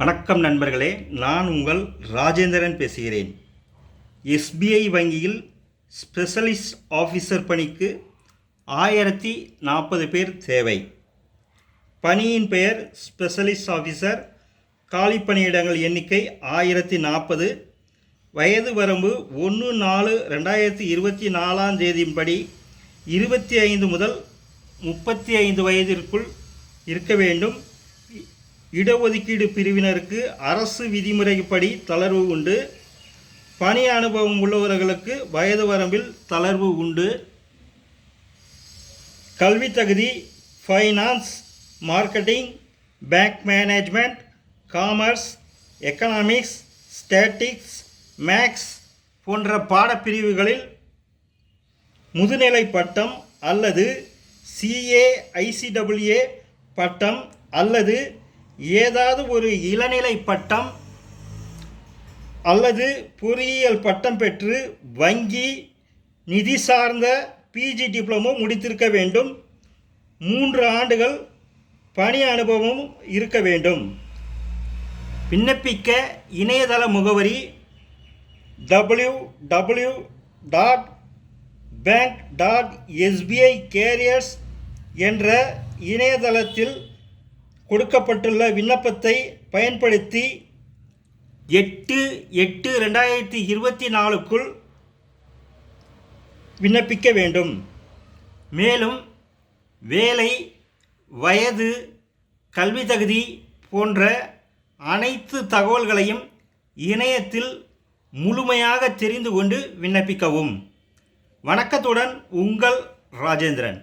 வணக்கம் நண்பர்களே நான் உங்கள் ராஜேந்திரன் பேசுகிறேன். எஸ்பிஐ வங்கியில் ஸ்பெஷலிஸ்ட் ஆஃபீஸர் பணிக்கு ஆயிரத்தி நாற்பது பேர் தேவை. பணியின் பெயர் ஸ்பெஷலிஸ்ட் ஆஃபீஸர் காலி பணியிடங்கள் எண்ணிக்கை ஆயிரத்தி நாற்பது. வயது வரம்பு ஒன்று நாலு ரெண்டாயிரத்தி இருபத்தி நாலாம் தேதியின்படி இருபத்தி ஐந்து முதல் முப்பத்தி ஐந்து வயதிற்குள் இருக்க வேண்டும். இடஒதுக்கீடு பிரிவினருக்கு அரசு விதிமுறைப்படி தளர்வு உண்டு. பணி அனுபவம் உள்ளவர்களுக்கு வயது வரம்பில் தளர்வு உண்டு. கல்வி தகுதி finance marketing bank management commerce economics statistics maths போன்ற பாடப்பிரிவுகளில் முதுநிலை பட்டம் அல்லது சிஏஐசிடபிள்யூஏ பட்டம் அல்லது ஏதாவது ஒரு இளநிலை பட்டம் அல்லது பொறியியல் பட்டம் பெற்று வங்கி நிதி சார்ந்த பிஜி டிப்ளமோ முடித்திருக்க வேண்டும். மூன்று ஆண்டுகள் பணி அனுபவம் இருக்க வேண்டும். விண்ணப்பிக்க இணையதள முகவரி W W dot bank dot SBI careers என்ற இணையதளத்தில் கொடுக்கப்பட்டுள்ள விண்ணப்பத்தை பயன்படுத்தி எட்டு எட்டு ரெண்டாயிரத்தி இருபத்தி நாலுக்குள் விண்ணப்பிக்க வேண்டும். மேலும் வேலை வயது கல்வி தகுதி போன்ற அனைத்து தகவல்களையும் இணையத்தில் முழுமையாக தெரிந்து கொண்டு விண்ணப்பிக்கவும். வணக்கத்துடன் உங்கள் ராஜேந்திரன்.